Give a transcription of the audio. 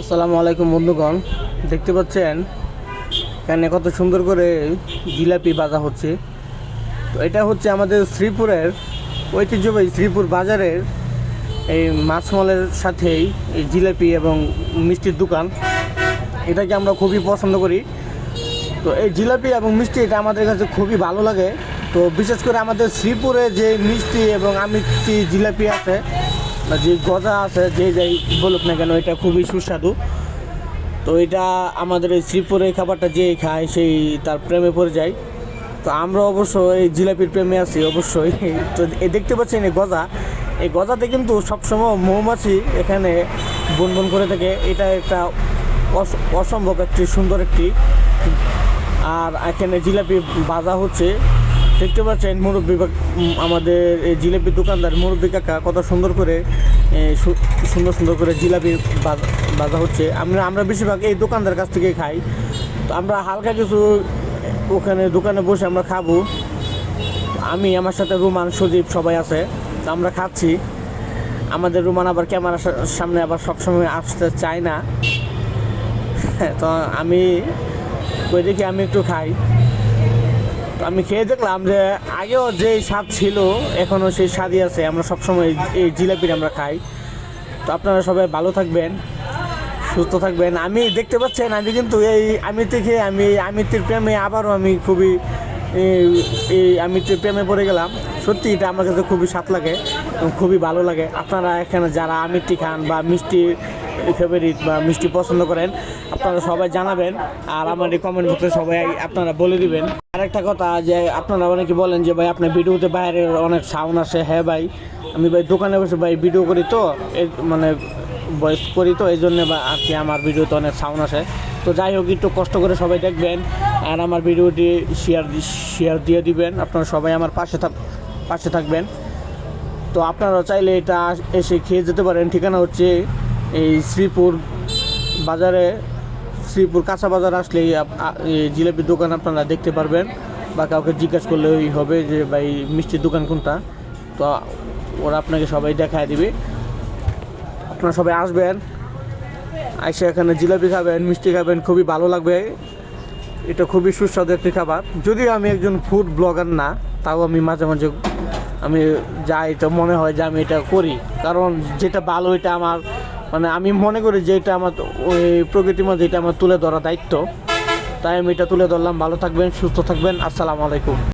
আসসালামু আলাইকুম বন্ধুগণ। দেখতে পাচ্ছেন? এখানে কত সুন্দর করে জিলাপি বাজা হচ্ছে। তো এটা হচ্ছে আমাদের শ্রীপুরের ঐতিহ্যবাহী শ্রীপুর বাজারের এই মাছমলের সাথেই এই জিলাপি এবং মিষ্টির দোকান। এটাকে আমরা খুবই পছন্দ করি। তো এই জিলাপি এবং মিষ্টি এটা আমাদের কাছে খুবই ভালো লাগে। তো বিশেষ করে আমাদের শ্রীপুরে যে মিষ্টি এবং আমিষ্টি জিলাপি আছে বা যে গজা আছে, যে যাই বলুক না কেন, এটা খুবই সুস্বাদু। তো এটা আমাদের এই শ্রীপুরে এই খাবারটা যে খায়, সেই তার প্রেমে পড়ে যায়। তো আমরা অবশ্য এই জিলাপির প্রেমে আছি, অবশ্যই। তো এই দেখতে পাচ্ছেন এই গজা। এই গজাতে কিন্তু সবসময় মৌমাছি এখানে বনবন করে থাকে। এটা একটা অস- অসম্ভব একটি সুন্দর একটি। আর এখানে জিলাপি বাজা হচ্ছে। দেখতে পাচ্ছেন মুরব্বী আমাদের এই জিলাপি দোকানদার মুরব্বী কাকা, কত সুন্দর করে সুন্দর সুন্দর করে জিলাপি বাজা- হচ্ছে। আমরা আমরা বেশিরভাগ এই দোকানদার কাছ থেকে খাই। তো আমরা হালকা কিছু ওখানে দোকানে বসে আমরা খাব। আমি, আমার সাথে রুমান, সজীব সবাই আছে। তো আমরা খাচ্ছি। আমাদের রুমান আবার ক্যামেরার সামনে আবার সবসময় আসতে চায় না। তো আমি ওই দেখি আমি একটু খাই। আমি খেয়ে দেখলাম যে আগেও যে স্বাদ ছিল, এখনও সেই স্বাদই আছে। আমরা সবসময় এই- জিলাপিটা আমরা খাই। তো আপনারা সবাই ভালো থাকবেন, সুস্থ থাকবেন। আমি দেখতে পাচ্ছেন, আমি কিন্তু এই আমি থেকে আমি এই প্রেমে আবারও আমি খুবই, এই- এই প্রেমে পড়ে গেলাম। সত্যি এটা আমার কাছে খুবই স্বাদ লাগে এবং খুবই ভালো লাগে। আপনারা এখানে যারা আমিত্তি খান বা মিষ্টি ফেভারিট বা মিষ্টি পছন্দ করেন, আপনারা সবাই জানাবেন আর আমার এই কমেন্ট বক্সে সবাই আপনারা বলে দিবেন। আরেকটা কথা যে আপনারা অনেকে বলেন যে, ভাই, আপনার ভিডিওতে বাইরের অনেক সাউন্ড আসে। হ্যাঁ ভাই, আমি, ভাই, দোকানে বসে, ভাই ভিডিও করি তো মানে ভয়েস করি তো এই জন্য বা আর কি আমার ভিডিওতে অনেক সাউন্ড আসে। তো যাই হোক, একটু কষ্ট করে সবাই দেখবেন আর আমার ভিডিওটি শেয়ার শেয়ার দিয়ে দিবেন। আপনারা সবাই আমার পাশে থাক, পাশে থাকবেন। তো আপনারা চাইলে এটা এসে খেয়ে যেতে পারেন। ঠিকানা হচ্ছে এই শ্রীপুর বাজারে, শ্রীপুর কাঁচা বাজার আসলেই জিলাপির দোকান আপনারা দেখতে পারবেন বা কাউকে জিজ্ঞাসা করলেই হবে যে, ভাই, মিষ্টির দোকান কোনটা? তো ওরা আপনাকে সবাই দেখায় দিবে। আপনারা সবাই আসবেন এসে এখানে জিলাপি খাবেন, মিষ্টি খাবেন, খুবই ভালো লাগবে। এটা খুবই সুস্বাদু একটি খাবার। যদিও আমি একজন ফুড ব্লগার না, তাও আমি মাঝে মাঝে, আমি যাই তো মনে হয় যে আমি এটা করি। কারণ যেটা ভালো, এটা আমার মানে আমি মনে করি যে এটা আমার ওই প্রকৃতির মধ্যে এটা আমার তুলে ধরা দায়িত্ব। তাই আমি এটা তুলে ধরলাম। ভালো থাকবেন, সুস্থ থাকবেন। আসসালামু আলাইকুম।